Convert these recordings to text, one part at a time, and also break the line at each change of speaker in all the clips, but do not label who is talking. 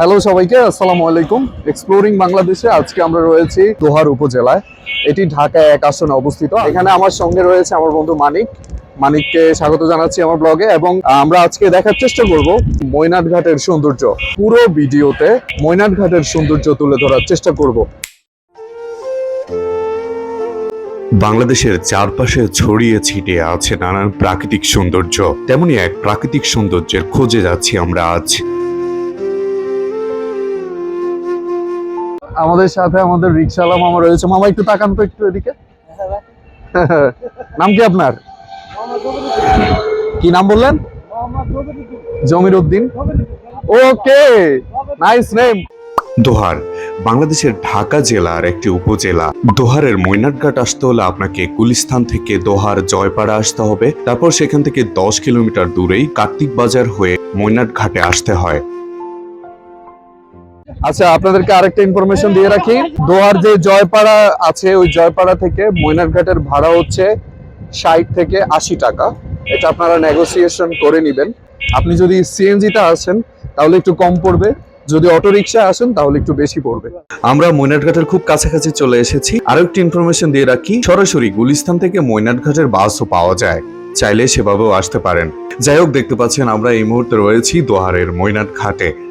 Hello সবাইকে, আসসালামু আলাইকুম। এক্সপ্লোরিং বাংলাদেশে আজকে আমরা রয়েছি দোহার উপজেলায়। এটি ঢাকায় এক আসনে অবস্থিত। এখানে আমার সঙ্গে রয়েছে আমার বন্ধু মানিক। মানিককে স্বাগত জানাচ্ছি আমার ব্লগে এবং আমরা আজকে দেখার চেষ্টা করব ময়নাট ঘাটের সৌন্দর্য। পুরো ভিডিওতে ময়নাট ঘাটের সৌন্দর্য তুলে ধরার চেষ্টা করব।
বাংলাদেশের চারপাশে ছড়িয়ে ছিটিয়ে আছে নানান প্রাকৃতিক সৌন্দর্য। তেমনি এক প্রাকৃতিক সৌন্দর্যের খোঁজে যাচ্ছি আমরা আজ।
আমাদের সাথে আমাদের রিক্সাওয়ালা মামা রয়েছে। মামা, একটু তাকান তো একটু এদিকে। নাম কি আপনার? কি নাম বললেন? Jamir Uddin. Okay, nice name.
Dohar, বাংলাদেশের ঢাকা জেলার একটি উপজেলা। দোহারের মৈনাটঘাট আসতে হলে আপনাকে গুলিস্তান থেকে দোহার জয়পাড়া আসতে হবে। তারপর সেখান থেকে দশ কিলোমিটার দূরেই কার্তিক বাজার হয়ে মৈনাট ঘাটে আসতে হয়।
আচ্ছা আপনাদেরকে আরেকটা ইনফরমেশন দিয়ে রাখি। দোয়ার যে জয়পাড়া আছে, ওই জয়পাড়া থেকে ময়নার ঘাটের ভাড়া হচ্ছে ষাট থেকে আশি টাকা। এটা আপনারা নেগোসিয়েশন করে নেবেন। আপনি যদি সিএনজিতে আসেন, তাহলে একটু কম পড়বে। যদি অটো রিক্সা আসেন, তাহলে একটু বেশি পড়বে।
আমরা মৈনাট ঘাটের খুব কাছাকাছি চলে এসেছি। আরও একটি ইনফরমেশন দিয়ে রাখি, সরাসরি গুলিস্তান থেকে মৈনাট ঘাটের বাসও পাওয়া যায়। চাইলে সেভাবেও আসতে পারেন। যাই হোক, দেখতে পাচ্ছেন, আমরা এই মুহূর্তে রয়েছি দোহারের মৈনাট ঘাটে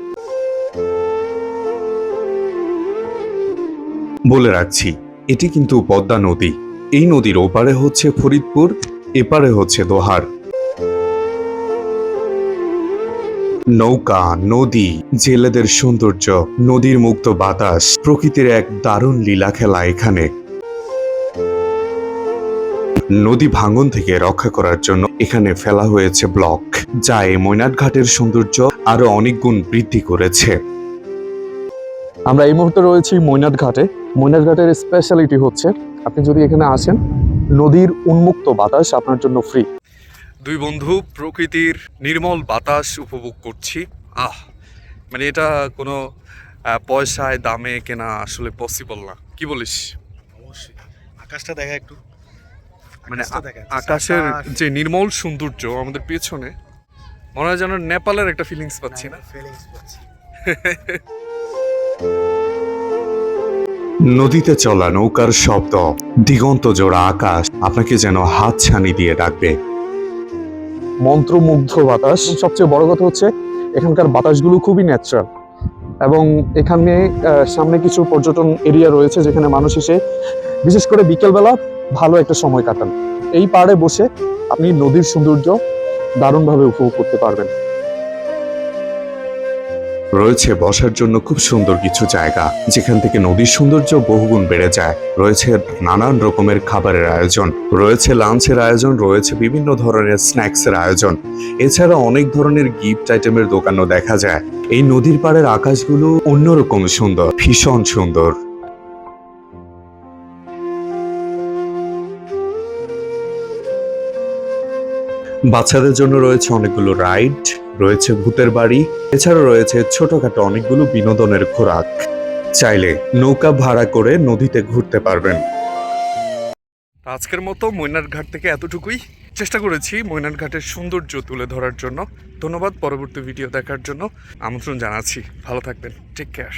বলে রাখছি, এটি কিন্তু পদ্মা নদী। এই নদীর ওপারে হচ্ছে ফরিদপুর, এপারে হচ্ছে দোহার। নৌকা, নদী, জেলেদের সৌন্দর্য, নদীর মুক্ত বাতাস, প্রকৃতির এক দারুণ লীলা খেলা এখানে। নদী ভাঙন থেকে রক্ষা করার জন্য এখানে ফেলা হয়েছে ব্লক, যা এই মৈনাট ঘাটের সৌন্দর্য আরও অনেক গুণ বৃদ্ধি করেছে।
আমরা এই মুহূর্তে রয়েছি মৈনাট ঘাটে। মৈনাট ঘাটের স্পেশালিটি হচ্ছে আপনি যদি এখানে আসেন নদীর উন্মুক্ত বাতাস আপনার জন্য ফ্রি
দুই বন্ধু প্রকৃতির নির্মল বাতাস উপভোগ করছি। আহ মানে এটা কোনো পয়সায় দামে কেনা আসলে পসিবল না। কি বলিস?
অবশ্যই। আকাশটা দেখা একটু।
মানে আকাশের যে নির্মল সৌন্দর্য আমাদের পেছনে মনে হয় যেন নেপালের একটা ফিলিংস পাচ্ছি না?
ফিলিংস পাচ্ছি।
নদীতে চলা নৌকার শব্দ, দিগন্ত জোড়া আকাশ আপনাকে যেন হাত ছানি দিয়ে ডাকবে।
মন্ত্রমুগ্ধ বাতাস। সবচেয়ে বড় কথা হচ্ছে, এখানকার বাতাসগুলো খুবই ন্যাচারাল এবং এখানে সামনে কিছু পর্যটন এরিয়া রয়েছে যেখানে মানুষ এসে, বিশেষ করে বিকেলবেলা ভালো একটা সময় কাটান। এই পাড়ে বসে আপনি নদীর সৌন্দর্য দারুণভাবে উপভোগ করতে পারবেন।
রয়েছে বসার জন্য খুব সুন্দর কিছু জায়গা। যেখান থেকে নদীর সৌন্দর্য বহুগুণ বেড়ে যায়। রয়েছে নানান রকমের খাবারের আয়োজন। রয়েছে লাঞ্চের আয়োজন। রয়েছে বিভিন্ন ধরনের স্ন্যাক্সের আয়োজন। এছাড়া অনেক ধরনের গিফট আইটেমের দোকানও দেখা যায়। এই নদীর পাড়ের আকাশগুলো অন্যরকম সুন্দর, ভীষণ সুন্দর। বাচ্চাদের জন্য রয়েছে অনেকগুলো রাইড। রয়েছে ভূতের বাড়ি এছাড়া রয়েছে ছোটখাটো অনেকগুলো বিনোদনের খোরাক। চাইলে নৌকা ভাড়া করে নদীতে ঘুরতে পারবেন।
আজকের মতো মৈনার ঘাট থেকে এতটুকুই। চেষ্টা করেছি মৈনার ঘাটের সৌন্দর্য তুলে ধরার জন্য। ধন্যবাদ পরবর্তী ভিডিও দেখার জন্য। আমন্ত্রণ জানাচ্ছি। ভালো থাকবেন। Take care